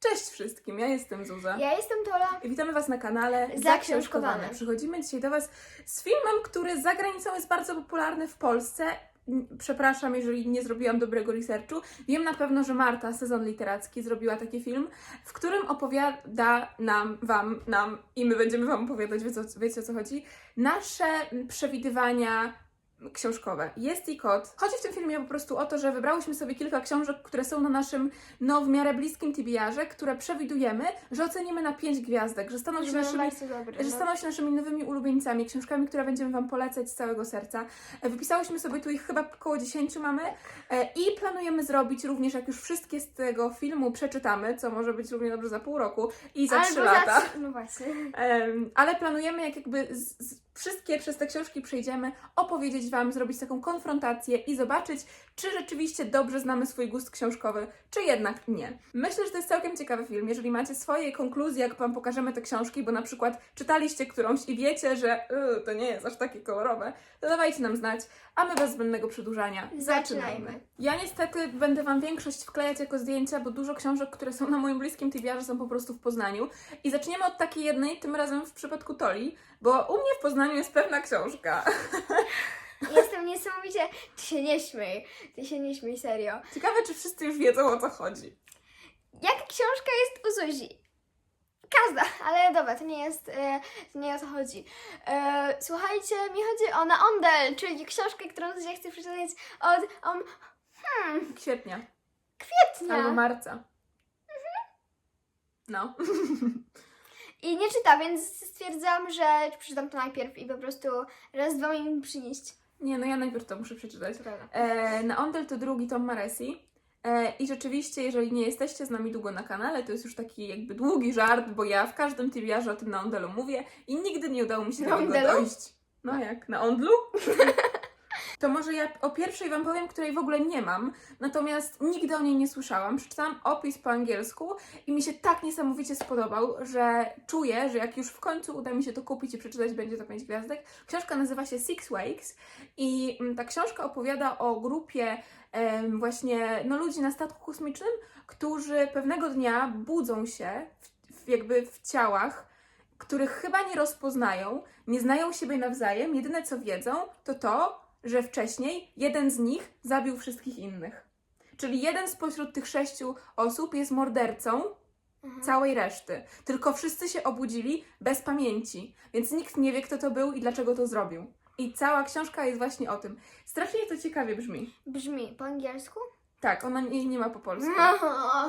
Cześć wszystkim, ja jestem Zuza. Ja jestem Tola. I witamy Was na kanale Zaksiążkowane. Przychodzimy dzisiaj do Was z filmem, który za granicą jest bardzo popularny w Polsce. Przepraszam, jeżeli nie zrobiłam dobrego researchu. Wiem na pewno, że Marta, sezon literacki, zrobiła taki film, w którym opowiada nam, Wam, nam i my będziemy Wam opowiadać, wiecie, o- wiecie o co chodzi, nasze przewidywania książkowe. Jest i kot. Chodzi w tym filmie po prostu o to, że wybrałyśmy sobie kilka książek, które są na naszym, no w miarę bliskim TBR-ze, które przewidujemy, że ocenimy na 5 gwiazdek, że staną się Że naszymi dobre. że no. staną się naszymi nowymi ulubieńcami, książkami, które będziemy Wam polecać z całego serca. E, Wypisałyśmy sobie tu ich chyba około 10 mamy e, i planujemy zrobić również, jak już wszystkie z tego filmu przeczytamy, co może być równie dobrze za pół roku i za Albo 3 lata. trzy- No właśnie. Ale planujemy, jak jakby z, z, wszystkie przez te książki przejdziemy, opowiedzieć Wam, zrobić taką konfrontację i zobaczyć, czy rzeczywiście dobrze znamy swój gust książkowy, czy jednak nie. Myślę, że to jest całkiem ciekawy film. Jeżeli macie swoje konkluzje, jak Wam pokażemy te książki, bo na przykład czytaliście którąś i wiecie, że "Yy, to nie jest aż takie kolorowe, to dawajcie nam znać, a my bez zbędnego przedłużania Zaczynajmy. ja niestety będę Wam większość wklejać jako zdjęcia, bo dużo książek, które są na moim bliskim TBR są po prostu w Poznaniu. I zaczniemy od takiej jednej, tym razem w przypadku Toli, bo u mnie w Poznaniu jest pewna książka. Jestem niesamowicie... Ty się nie śmiej. Ty się nie śmiej, serio. Ciekawe, czy wszyscy już wiedzą o co chodzi. Jaka książka jest u Zuzi? Każda, ale dobra, to nie jest, e, to nie o to chodzi. E, słuchajcie, mi chodzi o Naondel, czyli książkę, którą Zuzia chce przeczytać od um, hmm, Kwietnia kwietnia. albo marca. No. I nie czyta, więc stwierdzam, że przeczytam to najpierw i po prostu raz, dwa mi przynieść. Nie, no ja najpierw to muszę przeczytać. E, na Ondel to drugi tom Maresi. E, I rzeczywiście, jeżeli nie jesteście z nami długo na kanale, to jest już taki jakby długi żart, bo ja w każdym TBR-ze o tym na Ondelu mówię i nigdy nie udało mi się Na do Ondelu? dojść. No jak? Na Ondlu? To może ja o pierwszej Wam powiem, której w ogóle nie mam, natomiast nigdy o niej nie słyszałam. Przeczytałam opis po angielsku i mi się tak niesamowicie spodobał, że czuję, że jak już w końcu uda mi się to kupić i przeczytać, będzie to 5 gwiazdek. Książka nazywa się Six Wakes i mm, ta książka opowiada o grupie właśnie no, ludzi na statku kosmicznym, którzy pewnego dnia budzą się w, w, jakby w ciałach, których chyba nie rozpoznają, nie znają siebie nawzajem. Jedyne co wiedzą, to to, że wcześniej jeden z nich zabił wszystkich innych. Czyli jeden spośród tych sześciu osób jest mordercą Mhm. całej reszty. Tylko wszyscy się obudzili bez pamięci, więc nikt nie wie, kto to był i dlaczego to zrobił. I cała książka jest właśnie o tym. Strasznie to ciekawie brzmi. Brzmi po angielsku? Tak, ona jej nie ma po polsku. No.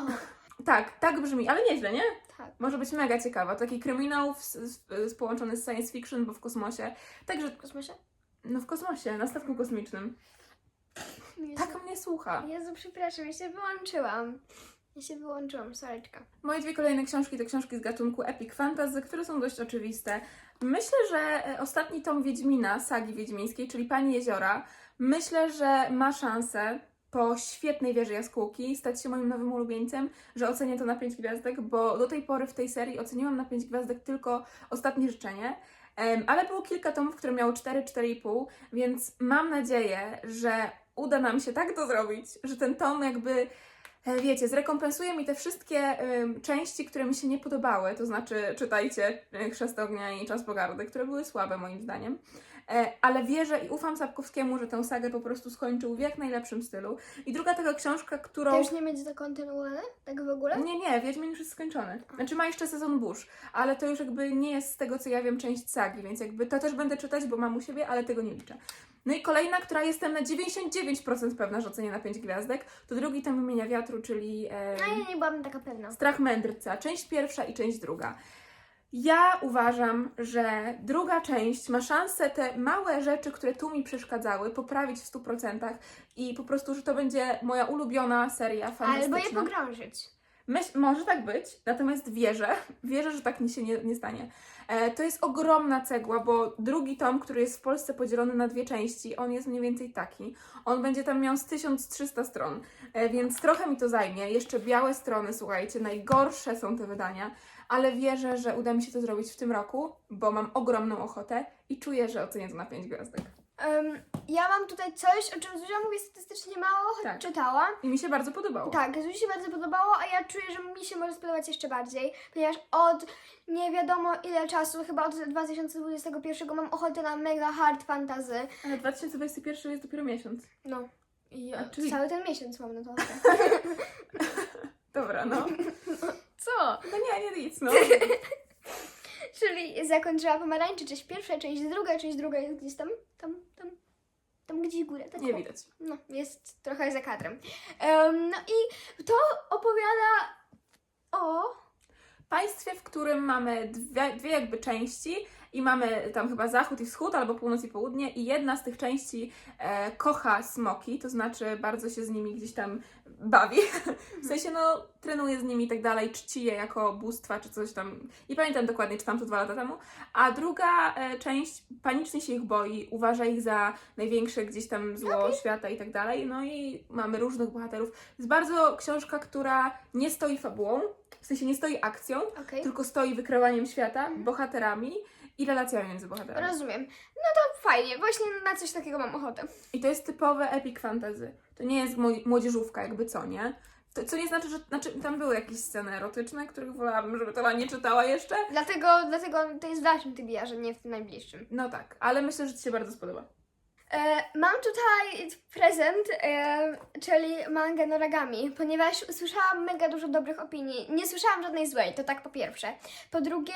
Tak, tak brzmi, ale nieźle, nie? Tak. Może być mega ciekawa. Taki kryminał w, z, z, połączony z science fiction, bo w kosmosie. Także, W kosmosie? No w kosmosie, na statku kosmicznym. Jezu. Tak mnie słucha. Jezu, przepraszam, ja się wyłączyłam. Ja się wyłączyłam, soreczka. Moje dwie kolejne książki to książki z gatunku epic fantasy, które są dość oczywiste. Myślę, że e, ostatni tom Wiedźmina, sagi wiedźmińskiej, czyli Pani Jeziora, myślę, że ma szansę po świetnej wieży jaskółki stać się moim nowym ulubieńcem, że ocenię to na 5 gwiazdek, bo do tej pory w tej serii oceniłam na 5 gwiazdek tylko ostatnie życzenie. Ale było kilka tomów, które miały 4, 4,5, więc mam nadzieję, że uda nam się tak to zrobić, że ten tom jakby e, wiecie, zrekompensuje mi te wszystkie części, które mi się nie podobały, to znaczy czytajcie e, Chrzest Ognia i Czas Pogardy, które były słabe moim zdaniem. E, ale wierzę i ufam Sapkowskiemu, że tę sagę po prostu skończył w jak najlepszym stylu. I druga taka książka, którą... To już nie będzie to kontynuowane? Tak w ogóle? Nie, nie, Wiedźmin już jest skończony. Znaczy ma jeszcze sezon burz, ale to już jakby nie jest z tego, co ja wiem, część sagi, więc jakby to też będę czytać, bo mam u siebie, ale tego nie liczę. No i kolejna, która jestem na 99% pewna, że ocenię na 5 gwiazdek, to drugi tom imienia wiatru, czyli e, No ja nie byłam taka pewna. Strach mędrca, część pierwsza i część druga. Ja uważam, że druga część ma szansę te małe rzeczy, które tu mi przeszkadzały, poprawić w 100% i po prostu, że to będzie moja ulubiona seria fantastyczna. Albo je pogrążyć. Myśl, może tak być, natomiast wierzę, wierzę, że tak mi się nie, nie stanie. E, to jest ogromna cegła, bo drugi tom, który jest w Polsce podzielony na dwie części, on jest mniej więcej taki. On będzie tam miał z 1300 stron, e, więc trochę mi to zajmie. Jeszcze białe strony, słuchajcie, najgorsze są te wydania, ale wierzę, że uda mi się to zrobić w tym roku, bo mam ogromną ochotę i czuję, że ocenię to na 5 gwiazdek. Em, ja mam tutaj coś, o czym Zuzia mówi statystycznie mało, choć Tak. czytała. I mi się bardzo podobało. Tak, Zuzi się bardzo podobało, a ja czuję, że mi się może spodobać jeszcze bardziej, ponieważ od nie wiadomo ile czasu, chyba od 2021 mam ochotę na mega hard fantasy. Ale 2021 jest dopiero miesiąc. No. I A, czyli- cały ten miesiąc mam na to ochotę. Dobra, no. Co? No nie, nie nic, no. Czyli zakończyła pomarańczy, część pierwsza, część druga, część druga jest gdzieś tam, tam, tam, tam gdzieś górę. Tak Nie widać. No, jest trochę za kadrem. Em, no i to opowiada o... Państwie, w którym mamy dwie, dwie jakby części i mamy tam chyba zachód i wschód, albo północ i południe i jedna z tych części e, kocha smoki, to znaczy bardzo się z nimi gdzieś tam bawi. W sensie, no, trenuje z nimi i tak dalej, czci je jako bóstwa czy coś tam. Nie pamiętam dokładnie, czytam to dwa lata temu. A druga e, część panicznie się ich boi, uważa ich za największe gdzieś tam zło świata i tak dalej. No i mamy różnych bohaterów. Jest bardzo książka, która nie stoi fabułą, w sensie nie stoi akcją, Okej, tylko stoi wykreowaniem świata, bohaterami i relacjami między bohaterami. rozumiem. No to fajnie, właśnie na coś takiego mam ochotę. I to jest typowe epic fantasy. To nie jest moj- młodzieżówka, jakby co, nie? To, co nie znaczy, że znaczy, tam były jakieś sceny erotyczne, których wolałabym, żeby to nie czytała jeszcze. Dlatego, dlatego to jest w dalszym trybie, że nie w tym najbliższym. No tak, ale myślę, że Ci się bardzo spodoba. E, mam tutaj prezent, e, czyli mangę Noragami, ponieważ usłyszałam mega dużo dobrych opinii. Nie słyszałam żadnej złej, to tak po pierwsze. Po drugie,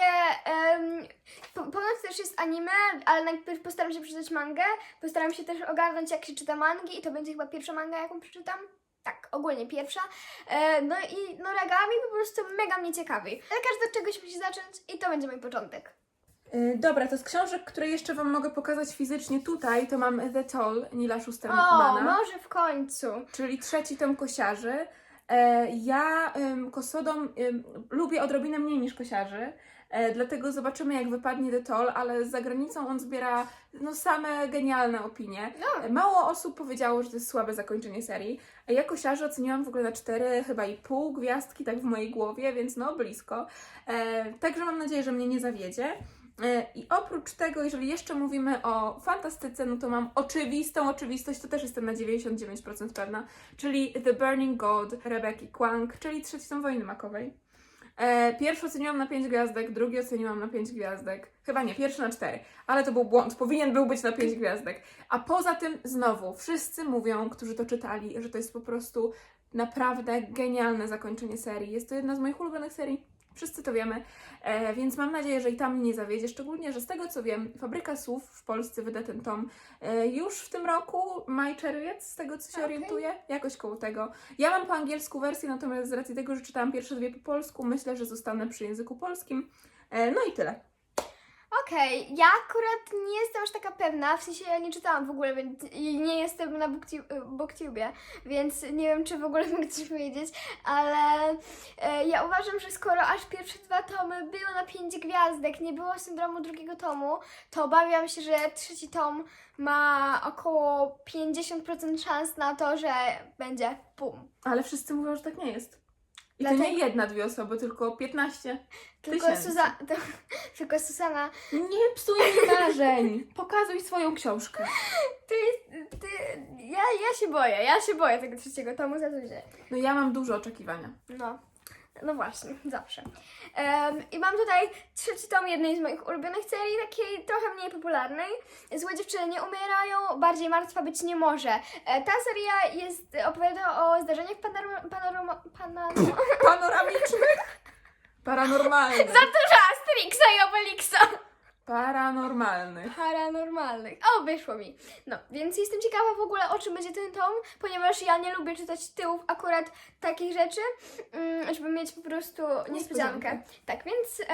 ponoć też jest anime, ale najpierw postaram się przeczytać mangę, postaram się też ogarnąć jak się czyta mangi i to będzie chyba pierwsza manga, jaką przeczytam. Tak, ogólnie pierwsza. E, no i Noragami po prostu mega mnie ciekawi. Ale każdy od czegoś musi zacząć i to będzie mój początek. Yy, dobra, to z książek, które jeszcze Wam mogę pokazać fizycznie tutaj, to mam The Toll Nila Schustermana. O, może w końcu. czyli trzeci tom kosiarzy. E, ja kosodom lubię odrobinę mniej niż kosiarzy, e, dlatego zobaczymy jak wypadnie The Toll, ale za granicą on zbiera no, same genialne opinie. No. Mało osób powiedziało, że to jest słabe zakończenie serii. a Ja kosiarzy oceniłam w ogóle na cztery, chyba i pół gwiazdki, tak w mojej głowie, więc no blisko. E, także mam nadzieję, że mnie nie zawiedzie. E, I oprócz tego, jeżeli jeszcze mówimy o fantastyce, no to mam oczywistą oczywistość, to też jestem na 99% pewna, czyli The Burning God Rebeki Kwang, czyli trzeci tom Wojny Makowej. E, pierwszy oceniłam na 5 gwiazdek, drugi oceniłam na 5 gwiazdek. Chyba nie, pierwszy na 4, ale to był błąd, powinien był być na 5 gwiazdek. A poza tym, znowu, wszyscy mówią, którzy to czytali, że to jest po prostu naprawdę genialne zakończenie serii. Jest to jedna z moich ulubionych serii. Wszyscy to wiemy, e, więc mam nadzieję, że i tam mnie nie zawiedzie. Szczególnie, że z tego co wiem, Fabryka Słów w Polsce wyda ten tom e, już w tym roku, maj, czerwiec, z tego co się Okej. orientuję, jakoś koło tego. Ja mam po angielsku wersję, natomiast z racji tego, że czytałam pierwsze dwie po polsku, myślę, że zostanę przy języku polskim. E, no i tyle. Okej, ja akurat nie jestem aż taka pewna, w sensie ja nie czytałam w ogóle, więc i nie jestem na Booktu- Booktubie, więc nie wiem, czy w ogóle mogę coś powiedzieć, ale e, ja uważam, że skoro aż pierwsze dwa tomy były na pięć gwiazdek, nie było syndromu drugiego tomu, to obawiam się, że trzeci tom ma około 50% szans na to, że będzie bum. Ale wszyscy mówią, że tak nie jest. I to Dlatego- nie jedna, dwie osoby, tylko 15. Tylko, Tysięcy. Suza- to, tylko Susana, Nie psuj mi marzeń! Pokazuj swoją książkę. ty, ty, ja, ja się boję, ja się boję tego trzeciego tomu za Zuzię. No ja mam duże oczekiwania. No, no właśnie, zawsze. Em, I mam tutaj trzeci tom jednej z moich ulubionych serii, takiej trochę mniej popularnej. Złe dziewczyny nie umierają, bardziej martwa być nie może. E, ta seria jest, opowiada o zdarzeniach panorama, panorama, panorama, Panoramicznych. Paranormalnych. Asterixa i Obelixa. Paranormalnych. Paranormalnych. O, wyszło mi. No, więc jestem ciekawa w ogóle o czym będzie ten tom, ponieważ ja nie lubię czytać tyłów akurat takich rzeczy, mm, żeby mieć po prostu niespodziankę. Tak, więc e,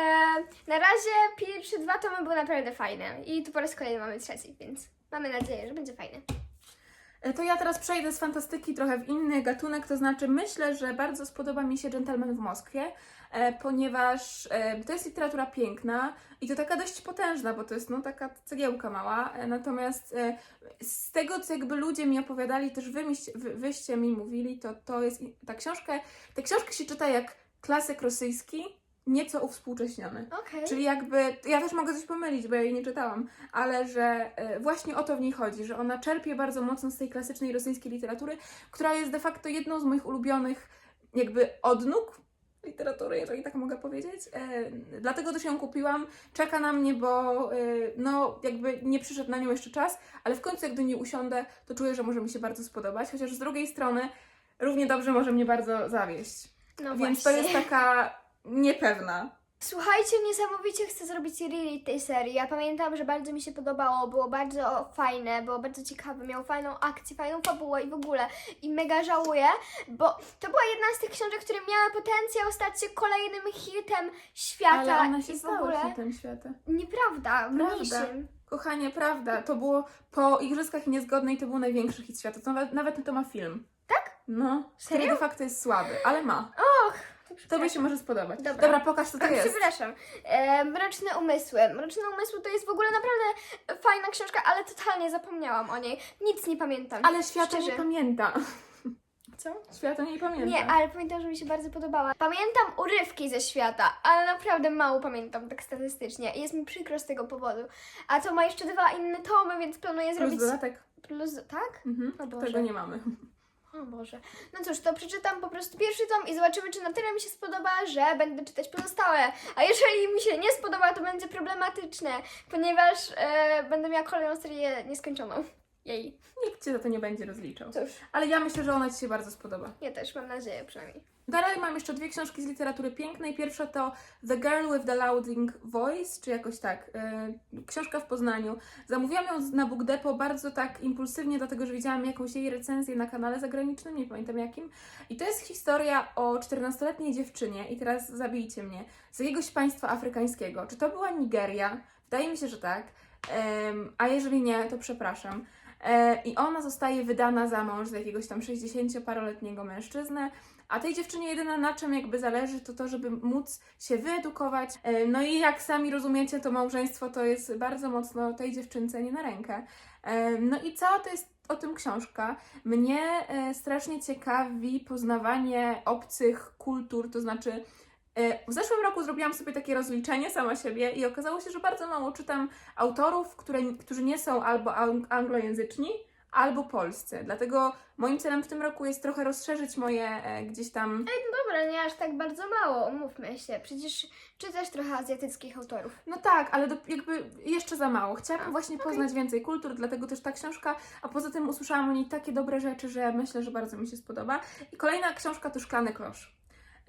na razie pierwsze dwa tomy były naprawdę fajne i tu po raz kolejny mamy trzeci, więc mamy nadzieję, że będzie fajny. E, To ja teraz przejdę z fantastyki trochę w inny gatunek, to znaczy myślę, że bardzo spodoba mi się Gentleman w Moskwie, e, ponieważ e, to jest literatura piękna i to taka dość potężna, bo to jest no taka cegiełka mała, natomiast z tego, co jakby ludzie mi opowiadali, też wy, wyście mi mówili, to to jest ta książka, tę książkę się czyta jak klasyk rosyjski, nieco uwspółcześniony. Okej. Czyli jakby, ja też mogę coś pomylić, bo ja jej nie czytałam, ale że e, właśnie o to w niej chodzi, że ona czerpie bardzo mocno z tej klasycznej rosyjskiej literatury, która jest de facto jedną z moich ulubionych jakby odnóg literatury, jeżeli tak mogę powiedzieć. E, dlatego też ją kupiłam. Czeka na mnie, bo e, no jakby nie przyszedł na nią jeszcze czas, ale w końcu jak do niej usiądę, to czuję, że może mi się bardzo spodobać, chociaż z drugiej strony równie dobrze może mnie bardzo zawieść. No Więc właśnie. to jest taka niepewna. Słuchajcie, niesamowicie chcę zrobić reread tej serii. Ja pamiętam, że bardzo mi się podobało, było bardzo fajne, było bardzo ciekawe, miało fajną akcję, fajną fabułę i w ogóle. I mega żałuję, bo to była jedna z tych książek, które miały potencjał stać się kolejnym hitem świata. Ale ona się i w stała ogóle. hitem świata. Nieprawda, mniejszym. Kochanie, prawda, to było po Igrzyskach Niezgodnej to był największy hit świata. To nawet, nawet to ma film. Tak? No, Serio? który de facto jest słaby, ale ma. Och, Tobie się może spodobać. Dobra. Dobra, pokaż co to jest. Przepraszam. E, Mroczne umysły. Mroczne umysły to jest w ogóle naprawdę fajna książka, ale totalnie zapomniałam o niej. Nic nie pamiętam. Ale świata nie Szczerze. pamięta. Co? Świata nie pamięta. Nie, ale pamiętam, że mi się bardzo podobała. Pamiętam urywki ze świata, ale naprawdę mało pamiętam tak statystycznie. I jest mi przykro z tego powodu. A to ma jeszcze dwa inne tomy, więc planuję Plus zrobić. dodatek. Plus. Tak? Mhm. O Boże. Tego nie mamy. O Boże. No cóż, to przeczytam po prostu pierwszy tom i zobaczymy, czy na tyle mi się spodoba, że będę czytać pozostałe. A jeżeli mi się nie spodoba, to będzie problematyczne, ponieważ e, będę miała kolejną serię nieskończoną. Jej. Nikt cię za to nie będzie rozliczał. Cóż, Ale ja myślę, że ona ci się bardzo spodoba. ja też mam nadzieję przynajmniej. Dalej mam jeszcze dwie książki z literatury pięknej. Pierwsza to The Girl with the Louding Voice, czy jakoś tak. Yy, książka w Poznaniu. Zamówiłam ją na Book Depot bardzo tak impulsywnie, dlatego że widziałam jakąś jej recenzję na kanale zagranicznym, nie pamiętam jakim. I to jest historia o 14-letniej dziewczynie, i teraz zabijcie mnie, z jakiegoś państwa afrykańskiego. Czy to była Nigeria? Wydaje mi się, że tak. Em, a jeżeli nie, to przepraszam. E, I ona zostaje wydana za mąż za jakiegoś tam 60-paroletniego mężczyznę. A tej dziewczynie jedyne na czym jakby zależy to to, żeby móc się wyedukować. E, No i jak sami rozumiecie, to małżeństwo to jest bardzo mocno tej dziewczynce nie na rękę. E, No i cała to jest o tym książka. Mnie strasznie ciekawi poznawanie obcych kultur, to znaczy w zeszłym roku zrobiłam sobie takie rozliczenie sama siebie i okazało się, że bardzo mało czytam autorów, które, którzy nie są albo ang- anglojęzyczni, albo polscy. Dlatego moim celem w tym roku jest trochę rozszerzyć moje e, gdzieś tam. Dobra, nie aż tak bardzo mało, umówmy się. Przecież czytasz trochę azjatyckich autorów. No tak, ale do, jakby jeszcze za mało. Chciałabym A, właśnie okej. poznać więcej kultur, dlatego też ta książka, a poza tym usłyszałam o niej takie dobre rzeczy, że myślę, że bardzo mi się spodoba. I kolejna książka to Szklany Klosz.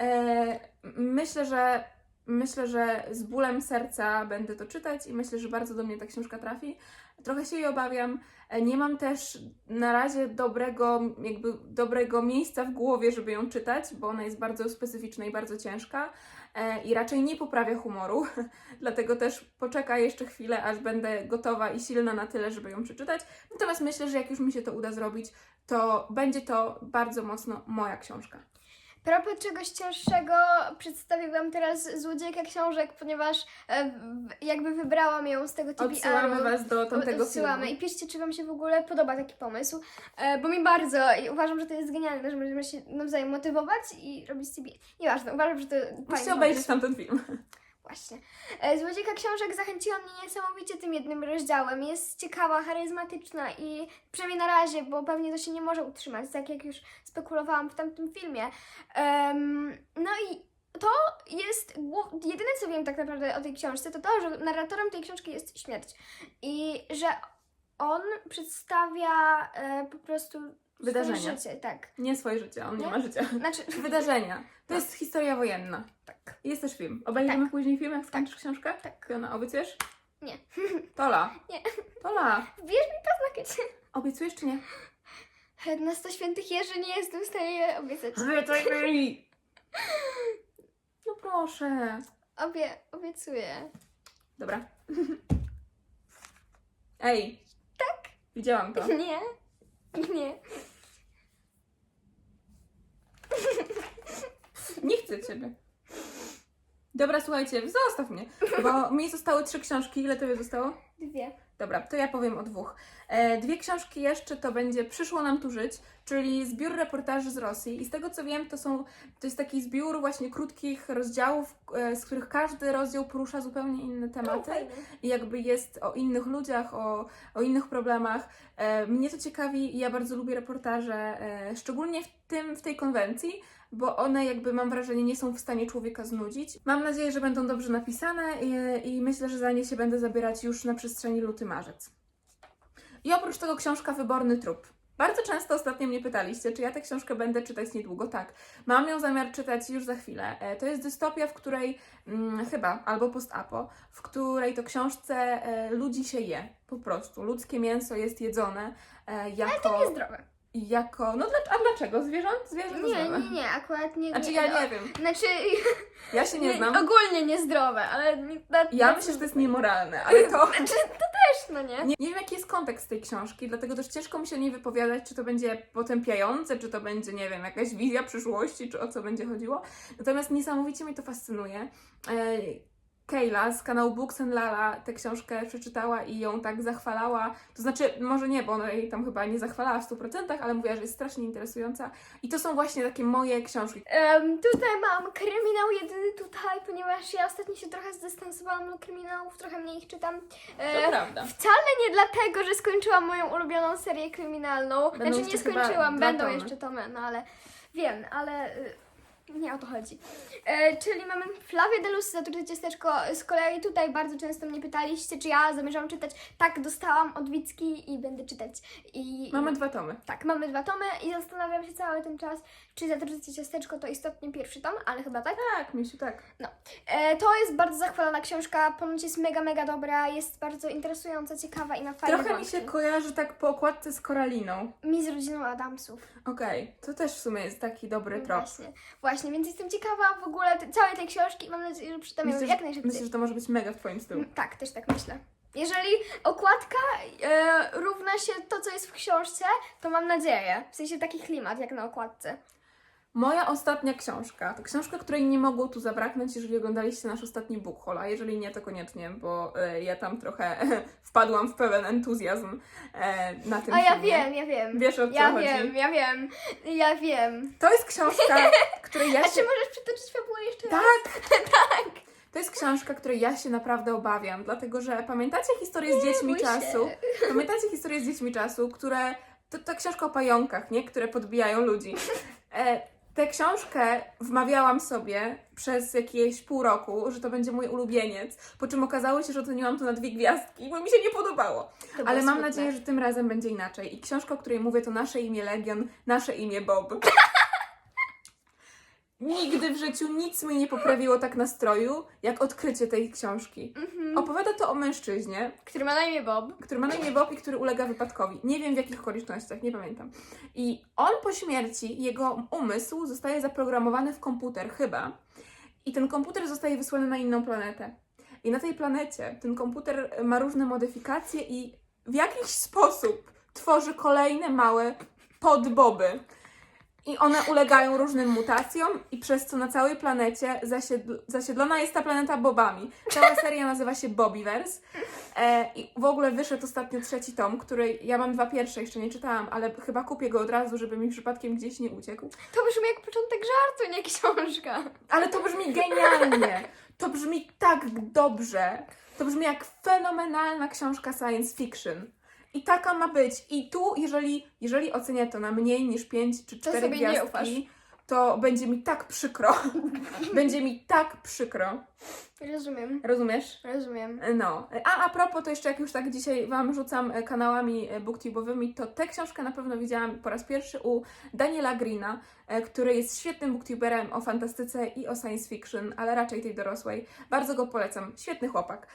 E, myślę, że myślę, że z bólem serca będę to czytać i myślę, że bardzo do mnie ta książka trafi. Trochę się jej obawiam. E, Nie mam też na razie dobrego, jakby dobrego miejsca w głowie, żeby ją czytać, bo ona jest bardzo specyficzna i bardzo ciężka e, i raczej nie poprawia humoru. Dlatego też poczeka jeszcze chwilę, aż będę gotowa i silna na tyle, żeby ją przeczytać. Natomiast myślę, że jak już mi się to uda zrobić, to będzie to bardzo mocno moja książka. Propos czegoś cięższego, przedstawiłam teraz złodziejkę książek, ponieważ e, w- jakby wybrałam ją z tego TBR-u. Odsyłamy Was do tamtego Odsyłamy filmu. i piszcie, czy Wam się w ogóle podoba taki pomysł, e, bo mi bardzo i uważam, że to jest genialne, że możemy się nawzajem motywować i robić sobie. Nieważne, uważam, że to Musicie fajny obejrzeć pomysł. tamten film. Właśnie. E, Złodziejka książek zachęciła mnie niesamowicie tym jednym rozdziałem. Jest ciekawa, charyzmatyczna i przynajmniej na razie, bo pewnie to się nie może utrzymać, tak jak już spekulowałam w tamtym filmie. Em, no i to jest jedyne, co wiem tak naprawdę o tej książce, to to, że narratorem tej książki jest śmierć. I że on przedstawia e, po prostu Wydarzenia. życie, tak. Nie swoje życie, on nie Nie? ma życia. Znaczy, Wydarzenia. To jest historia wojenna. tak. Jest też film. Obejrzymy później film, jak skończysz książkę? Tak. Fiona, obiecujesz? Nie. Tola. Nie. Tola. Bierz mi paznokcie. Obiecujesz czy nie? Na 100 świętych Jerzy nie jestem w stanie obiecać. Obiecuj No proszę. Obie, obiecuję. Dobra. Ej. Tak? Widziałam to. Nie? Nie. Nie chcę ciebie. Dobra, słuchajcie, zostaw mnie, bo mi zostały trzy książki. Ile tobie zostało? Dwie. Dobra, to ja powiem o dwóch. E, dwie książki jeszcze to będzie Przyszło nam tu żyć, czyli zbiór reportaży z Rosji. I z tego co wiem, to są to jest taki zbiór właśnie krótkich rozdziałów, e, z których każdy rozdział porusza zupełnie inne tematy. i jakby jest o innych ludziach, o, o innych problemach. E, mnie to ciekawi i ja bardzo lubię reportaże, e, szczególnie w tym, w tej konwencji, bo one jakby mam wrażenie nie są w stanie człowieka znudzić. Mam nadzieję, że będą dobrze napisane i, i myślę, że za nie się będę zabierać już na przestrzeni luty-marzec. I oprócz tego książka Wyborny trup. Bardzo często ostatnio mnie pytaliście, czy ja tę książkę będę czytać niedługo. Tak, mam ją zamiar czytać już za chwilę. E, To jest dystopia, w której mm, chyba, albo post-apo, w której to książce e, ludzi się je. Po prostu. Ludzkie mięso jest jedzone e, jako. Niezdrowe. Jako no dla, a dlaczego? Zwierząt? Zwierzę to Nie, zdrowe. nie, nie, akurat nie. Znaczy nie, ja no, nie wiem. Znaczy, Ja się nie znam. ogólnie niezdrowe, ale. nie- na- Ja myślę, że to jest niemoralne, ale to. Znaczy, to też, no nie? Nie, nie wiem, jaki jest kontekst tej książki, dlatego też ciężko mi się o niej wypowiadać, czy to będzie potępiające, czy to będzie, nie wiem, jakaś wizja przyszłości, czy o co będzie chodziło. Natomiast niesamowicie mnie to fascynuje. E, Kayla z kanału Books and Lala tę książkę przeczytała i ją tak zachwalała. To znaczy, może nie, bo ona jej tam chyba nie zachwalała w 100%, ale mówiła, że jest strasznie interesująca. I to są właśnie takie moje książki. Em, tutaj mam kryminał jedyny tutaj, ponieważ ja ostatnio się trochę zdystansowałam od kryminałów, trochę mniej ich czytam. E, prawda. Wcale nie dlatego, że skończyłam moją ulubioną serię kryminalną. Będą znaczy nie skończyłam, będą tomy. jeszcze tomy, no ale wiem, ale y, nie o to chodzi. E, czyli mamy Flawię Delus, Zatrute Ciasteczko. Z kolei tutaj bardzo często mnie pytaliście, czy ja zamierzam czytać. Tak, dostałam od Wicki i będę czytać. I, Mamy dwa tomy. Tak, mamy dwa tomy i zastanawiam się cały ten czas, czy Zatrute Ciasteczko to istotnie pierwszy tom, ale chyba tak. Tak, Misiu, tak. E, to jest bardzo zachwalona książka, ponoć jest mega, mega dobra, jest bardzo interesująca, ciekawa i ma fajne Trochę mi wątki. się kojarzy tak po okładce z Koraliną. Mi z rodziną Adamsów. Okej, to też w sumie jest taki dobry trop. Właśnie, właśnie, więc jestem ciekawa w ogóle te, całej tej książki i mam nadzieję, że przeczytam ją Myślę, jak że, najszybciej. myślę, że to może być mega w Twoim stylu. Mm, Tak, też tak myślę. Jeżeli okładka e, równa się to, co jest w książce, to mam nadzieję. W sensie taki klimat, jak na okładce. Moja ostatnia książka to książka, której nie mogło tu zabraknąć, jeżeli oglądaliście nasz ostatni book haul, a jeżeli nie, to koniecznie, bo e, ja tam trochę wpadłam w pełen entuzjazm e, na tym A ja filmie. wiem, ja wiem. Wiesz o co Ja chodzi? wiem, ja wiem, ja wiem. To jest książka, której ja A się... czy możesz przytoczyć fabułę jeszcze raz? Tak! To jest książka, której ja się naprawdę obawiam, dlatego że pamiętacie historię z dziećmi bój się. czasu? Pamiętacie historię z dziećmi czasu, które. To, to książka o pająkach, nie? Które podbijają ludzi. E, tę książkę wmawiałam sobie przez jakieś pół roku, że to będzie mój ulubieniec, po czym okazało się, że oceniłam to na dwie gwiazdki, bo mi się nie podobało. To Ale mam smutne. nadzieję, że tym razem będzie inaczej. I książka, o której mówię, to nasze imię Legion, nasze imię Bob. Nigdy w życiu nic mi nie poprawiło tak nastroju, jak odkrycie tej książki. Mhm. Opowiada to o mężczyźnie, Który ma na imię Bob. który ma na imię Bob i który ulega wypadkowi. Nie wiem w jakich okolicznościach, nie pamiętam. I on po śmierci, jego umysł zostaje zaprogramowany w komputer, chyba. I ten komputer zostaje wysłany na inną planetę. I na tej planecie ten komputer ma różne modyfikacje i w jakiś sposób tworzy kolejne małe podboby. I one ulegają różnym mutacjom i przez co na całej planecie zasiedl- zasiedlona jest ta planeta bobami. Cała seria nazywa się Bobiverse. E, I w ogóle wyszedł ostatnio trzeci tom, który ja mam dwa pierwsze, jeszcze nie czytałam, ale chyba kupię go od razu, żeby mi przypadkiem gdzieś nie uciekł. To brzmi jak początek żartu, nie książka. Ale to brzmi genialnie! To brzmi tak dobrze! To brzmi jak fenomenalna książka science fiction. I taka ma być. I tu, jeżeli, jeżeli ocenię to na mniej niż 5 czy 4 sobie nie ufasz. To będzie mi tak przykro. będzie mi tak przykro. Rozumiem, Rozumiesz? rozumiem. No. A a propos, to jeszcze jak już tak dzisiaj Wam rzucam e, kanałami e, booktube'owymi, to tę książkę na pewno widziałam po raz pierwszy u Daniela Greena, e, który jest świetnym booktuberem o fantastyce i o science fiction, ale raczej tej dorosłej. Bardzo go polecam. Świetny chłopak.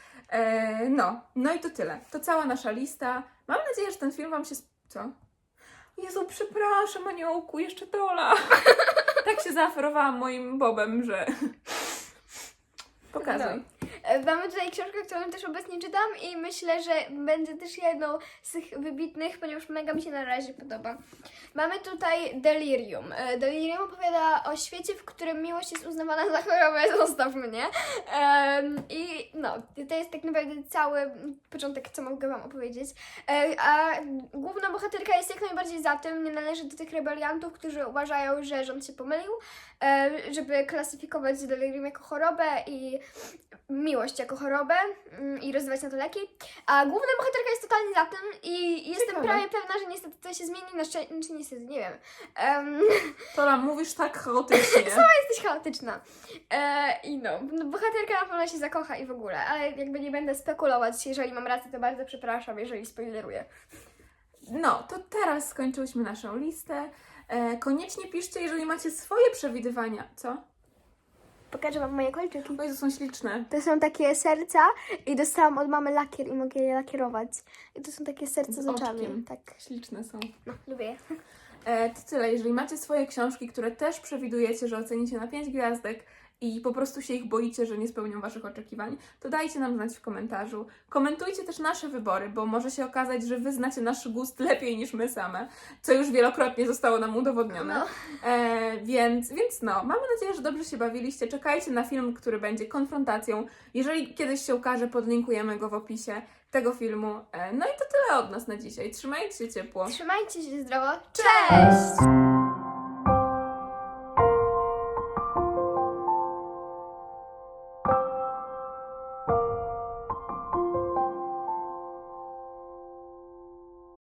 No. No i to tyle. To cała nasza lista. Mam nadzieję, że ten film Wam się... Co? Jezu, przepraszam, aniołku, jeszcze Dola. tak się zaoferowałam moim Bobem, że... Pokazuj. E, Mamy tutaj książkę, którą też obecnie czytam i myślę, że będzie też jedną z tych wybitnych, ponieważ mega mi się na razie podoba. Mamy tutaj Delirium. E, Delirium opowiada o świecie, w którym miłość jest uznawana za chorobę, zostaw mnie. I no, to jest tak naprawdę cały początek, co mogę Wam opowiedzieć. E, A główna bohaterka jest jak najbardziej za tym, nie należy do tych rebeliantów, którzy uważają, że rząd się pomylił, e, żeby klasyfikować delirium jako chorobę i miłość jako chorobę mm, i rozdawać na to leki. A główna bohaterka jest totalnie za tym i jestem Ciekawe. prawie pewna, że niestety to się zmieni na szczęście, czy niestety, nie wiem. Em, Tola, mówisz tak chaotycznie. jesteś chaotyczna. E, I no, no, bohaterka na pewno się zakocha i w ogóle, ale jakby nie będę spekulować, jeżeli mam rację, to bardzo przepraszam, jeżeli spoileruję. No, to teraz skończyłyśmy naszą listę. E, koniecznie piszcie, jeżeli macie swoje przewidywania. Co? Pokażę Wam moje kolczyki. O Jezu, są śliczne. To są takie serca i dostałam od mamy lakier i mogę je lakierować. I to są takie serca z, Z oczami. Tak, Śliczne są. no, lubię je. E, to tyle. Jeżeli macie swoje książki, które też przewidujecie, że ocenicie na 5 gwiazdek i po prostu się ich boicie, że nie spełnią Waszych oczekiwań, to dajcie nam znać w komentarzu. Komentujcie też nasze wybory, bo może się okazać, że Wy znacie nasz gust lepiej niż my same, co już wielokrotnie zostało nam udowodnione. No. E, więc, więc no, mamy nadzieję, że dobrze się bawiliście. Czekajcie na film, który będzie konfrontacją. Jeżeli kiedyś się ukaże, podlinkujemy go w opisie tego filmu. E, no i to tyle od nas na dzisiaj. Trzymajcie się ciepło. Trzymajcie się zdrowo. Cześć!